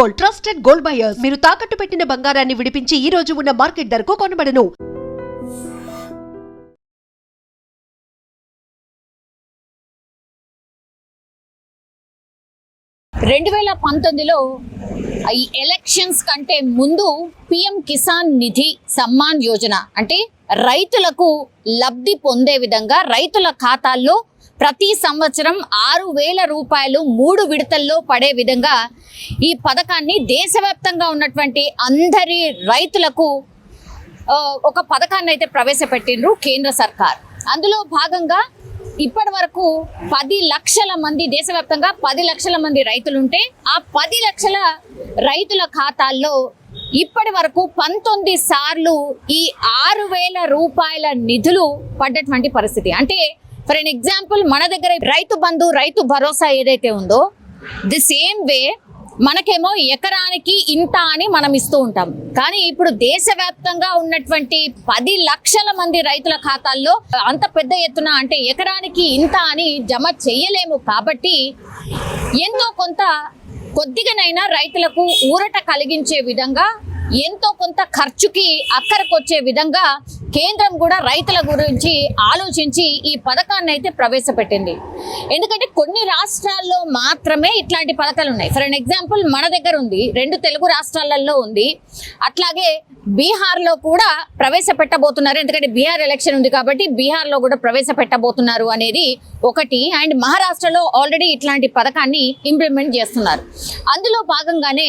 Gold trusted gold buyers. మీరు తాకట్టు పెట్టిన బంగారాన్ని విడిపించి ఈ రోజు ఉన్న మార్కెట్ ధరకు కొనబడను. రెండు వేల పంతొమ్మిదిలో ఈ ఎలక్షన్స్ కంటే ముందు పిఎం కిసాన్ నిధి సమ్మాన్ యోజన అంటే రైతులకు లబ్ధి పొందే విధంగా రైతుల ఖాతాల్లో ప్రతి సంవత్సరం ఆరు వేల రూపాయలు మూడు విడతల్లో పడే విధంగా ఈ పథకాన్ని దేశవ్యాప్తంగా ఉన్నటువంటి అందరి రైతులకు ఒక పథకాన్ని అయితే ప్రవేశపెట్టిండ్రు కేంద్ర సర్కార్. అందులో భాగంగా ఇప్పటి వరకు పది లక్షల మంది దేశవ్యాప్తంగా పది లక్షల మంది రైతులుంటే ఆ పది లక్షల రైతుల ఖాతాల్లో ఇప్పటి వరకు పంతొమ్మిది సార్లు ఈ ఆరు వేల రూపాయల నిధులు పడ్డటువంటి పరిస్థితి. అంటే ఫర్ ఎన్ ఎగ్జాంపుల్ మన దగ్గర రైతు బంధు రైతు భరోసా ఏదైతే ఉందో ది సేమ్ వే మనకేమో ఎకరానికి ఇంత అని మనం ఇస్తూ ఉంటాం. కానీ ఇప్పుడు దేశవ్యాప్తంగా ఉన్నటువంటి పది లక్షల మంది రైతుల ఖాతాల్లో అంత పెద్ద ఎత్తున అంటే ఎకరానికి ఇంత అని జమ చెయ్యలేము కాబట్టి ఎంతో కొంత కొద్దిగానైనా రైతులకు ఊరట కలిగించే విధంగా ఎంతో కొంత ఖర్చుకి అక్కరకొచ్చే విధంగా కేంద్రం కూడా రైతుల గురించి ఆలోచించి ఈ పథకాన్ని అయితే ప్రవేశపెట్టింది. ఎందుకంటే కొన్ని రాష్ట్రాల్లో మాత్రమే ఇట్లాంటి పథకాలు ఉన్నాయి. ఫర్ అన్ ఎగ్జాంపుల్ మన దగ్గర ఉంది. రెండు తెలుగు రాష్ట్రాలలో ఉంది. అట్లాగే బీహార్లో కూడా ప్రవేశపెట్టబోతున్నారు. ఎందుకంటే బీహార్ ఎలక్షన్ ఉంది కాబట్టి బీహార్లో కూడా ప్రవేశపెట్టబోతున్నారు అనేది ఒకటి. అండ్ మహారాష్ట్రలో ఆల్రెడీ ఇట్లాంటి పథకాన్ని ఇంప్లిమెంట్ చేస్తున్నారు. అందులో భాగంగానే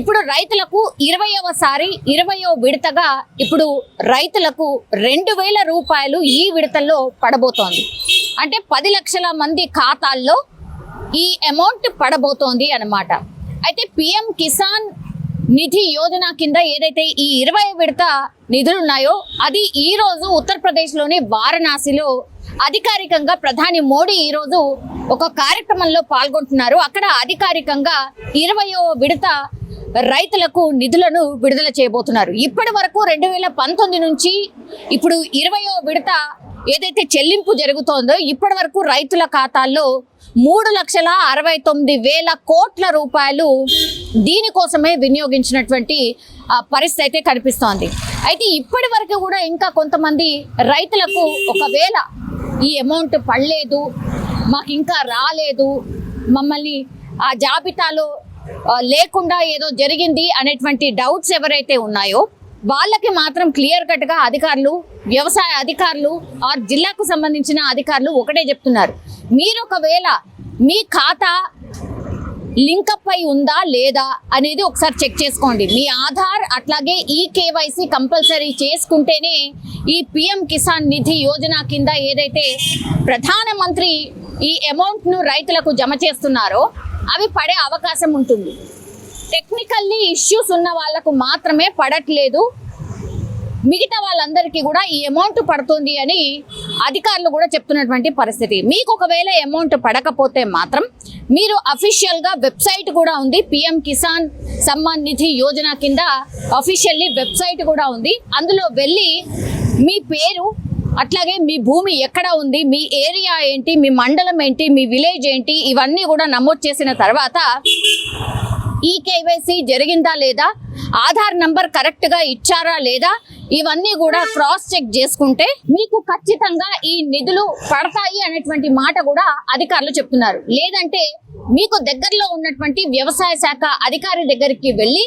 ఇప్పుడు రైతులకు ఇరవయవసారి ఇరవయో విడతగా ఇప్పుడు రైతులకు రెండు వేల రూపాయలు ఈ విడతల్లో పడబోతోంది. అంటే పది లక్షల మంది ఖాతాల్లో ఈ అమౌంట్ పడబోతోంది అన్నమాట. అయితే పిఎం కిసాన్ నిధి యోజన కింద ఏదైతే ఈ ఇరవై విడత నిధులు ఉన్నాయో అది ఈ రోజు ఉత్తరప్రదేశ్లోని వారణాసిలో అధికారికంగా ప్రధాని మోడీ ఈరోజు ఒక కార్యక్రమంలో పాల్గొంటున్నారు. అక్కడ అధికారికంగా ఇరవయో విడత రైతులకు నిధులను విడుదల చేయబోతున్నారు. ఇప్పటి వరకు రెండు వేల పంతొమ్మిది నుంచి ఇప్పుడు ఇరవయో విడత ఏదైతే చెల్లింపు జరుగుతోందో ఇప్పటి వరకు రైతుల ఖాతాల్లో మూడు లక్షల అరవై తొమ్మిది వేల కోట్ల రూపాయలు దీనికోసమే వినియోగించినటువంటి ఆ, పరిస్థితి అయితే కనిపిస్తోంది. అయితే ఇప్పటి వరకు కూడా ఇంకా కొంతమంది రైతులకు ఒకవేళ ఈ అమౌంట్ పడలేదు మాకు ఇంకా రాలేదు మమ్మల్ని ఆ జాబితాలో లేకుండా ఏదో జరిగింది అనేటువంటి డౌట్స్ ఎవరైతే ఉన్నాయో వాళ్ళకి మాత్రం క్లియర్ కట్గా అధికారులు వ్యవసాయ అధికారులు ఆర్ జిల్లాకు సంబంధించిన అధికారులు ఒకటే చెప్తున్నారు. మీరు ఒకవేళ మీ ఖాతా లింకప్ అయి ఉందా లేదా అనేది ఒకసారి చెక్ చేసుకోండి. మీ ఆధార్ అట్లాగే ఈ కేవైసీ కంపల్సరీ చేసుకుంటేనే ఈ పిఎం కిసాన్ నిధి యోజన కింద ఏదైతే ప్రధానమంత్రి ఈ అమౌంట్ను రైతులకు జమ చేస్తున్నారో అవి పడే అవకాశం ఉంటుంది. టెక్నికల్లీ ఇష్యూస్ ఉన్న వాళ్ళకు మాత్రమే పడట్లేదు. మిగతా వాళ్ళందరికీ కూడా ఈ అమౌంట్ పడుతుంది అని అధికారులు కూడా చెప్తున్నటువంటి పరిస్థితి. మీకు ఒకవేళ అమౌంట్ పడకపోతే మాత్రం మీరు అఫీషియల్గా వెబ్సైట్ కూడా ఉంది. పిఎం కిసాన్ సమ్మాన్ నిధి యోజన కింద అఫీషియల్లీ వెబ్సైట్ కూడా ఉంది. అందులో వెళ్ళి మీ పేరు అట్లాగే మీ భూమి ఎక్కడ ఉంది? మీ ఏరియా ఏంటి? మీ మండలం ఏంటి? మీ విలేజ్ ఏంటి? ఇవన్నీ కూడా నమోదు చేసిన తర్వాత ఈ కేవైసీ జరిగిందా లేదా? ఆధార్ నంబర్ కరెక్ట్గా ఇచ్చారా లేదా? ఇవన్నీ కూడా క్రాస్ చెక్ చేసుకుంటే మీకు ఖచ్చితంగా ఈ నిధులు పడతాయి అనేటువంటి మాట కూడా అధికారులు చెప్తున్నారు. లేదంటే మీకు దగ్గరలో ఉన్నటువంటి వ్యవసాయ శాఖ అధికారి దగ్గరికి వెళ్ళి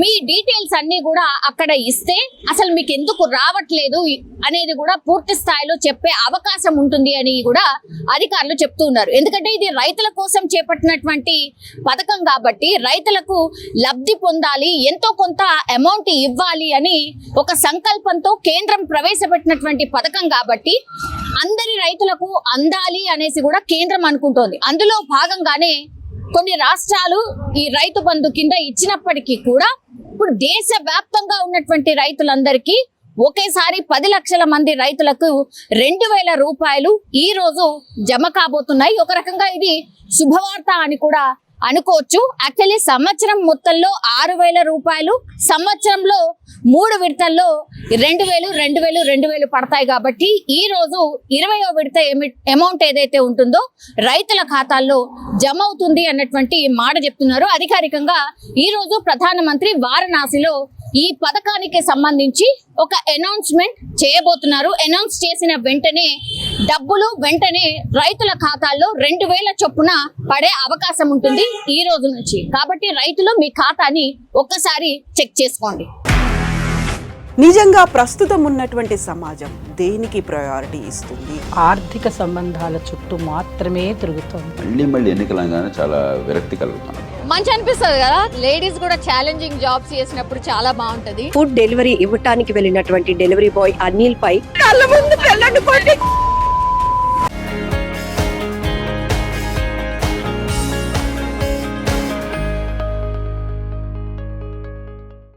మీ డీటెయిల్స్ అన్ని కూడా అక్కడ ఇస్తే అసలు మీకు ఎందుకు రావట్లేదు అనేది కూడా పూర్తి స్థాయిలో చెప్పే అవకాశం ఉంటుంది అని కూడా అధికారులు చెప్తూ ఉన్నారు. ఎందుకంటే ఇది రైతుల కోసం చేపట్టినటువంటి పథకం కాబట్టి రైతులకు లబ్ధి పొందాలి ఎంతో కొంత అమౌంట్ ఇవ్వాలి అని ఒక సంకల్పంతో కేంద్రం ప్రవేశపెట్టినటువంటి పథకం కాబట్టి అందరి రైతులకు అందాలి అనేసి కూడా కేంద్రం అనుకుంటోంది. అందులో భాగంగానే కొన్ని రాష్ట్రాలు ఈ రైతు బంధు కింద ఇచ్చినప్పటికీ కూడా ఇప్పుడు దేశ వ్యాప్తంగా ఉన్నటువంటి రైతులందరికీ ఒకేసారి పది లక్షల మంది రైతులకు రెండు వేల రూపాయలు ఈ రోజు జమ కాబోతున్నాయి. ఒక రకంగా ఇది శుభవార్త అని కూడా అనుకోవచ్చు. యాక్చువల్లీ సంవత్సరం మొత్తంలో ఆరు వేల రూపాయలు సంవత్సరంలో మూడు విడతల్లో రెండు వేలు రెండు వేలు రెండు వేలు పడతాయి కాబట్టి ఈ రోజు ఇరవయో విడత అమౌంట్ ఏదైతే ఉంటుందో రైతుల ఖాతాల్లో జమ అవుతుంది అన్నటువంటి మాట చెప్తున్నారు. అధికారికంగా ఈ రోజు ప్రధానమంత్రి వారణాసిలో ఈ పథకానికి సంబంధించి ఒక అనౌన్స్మెంట్ చేయబోతున్నారు. అనౌన్స్ చేసిన వెంటనే డబ్బులు వెంటనే రైతుల ఖాతాల్లో రెండు వేల చొప్పున పడే అవకాశం ఉంటుంది ఈ రోజు నుంచి. కాబట్టి రైతులు మీ ఖాతాని ఒక్కసారి చెక్ చేసుకోండి. నిజంగా ప్రస్తుతం ఉన్నటువంటి సమాజం దేనికి ప్రయారిటీ ఇస్తుంది? ఆర్థిక సంబంధాల చుట్టూ మాత్రమే తిరుగుతోంది. మళ్ళీ మళ్ళీ ఎన్నికలంగానే చాలా విరక్తి కలుగుతాను మంచి అనిపిస్తుంది కదా? లేడీస్ కూడా ఛాలెంజింగ్ జాబ్స్ చేసినప్పుడు చాలా బాగుంటది. ఫుడ్ డెలివరీ ఇవ్వటానికి వెళ్ళినటువంటి డెలివరీ బాయ్ అనిల్ పై కళ్ళ ముందు పెళ్ళండి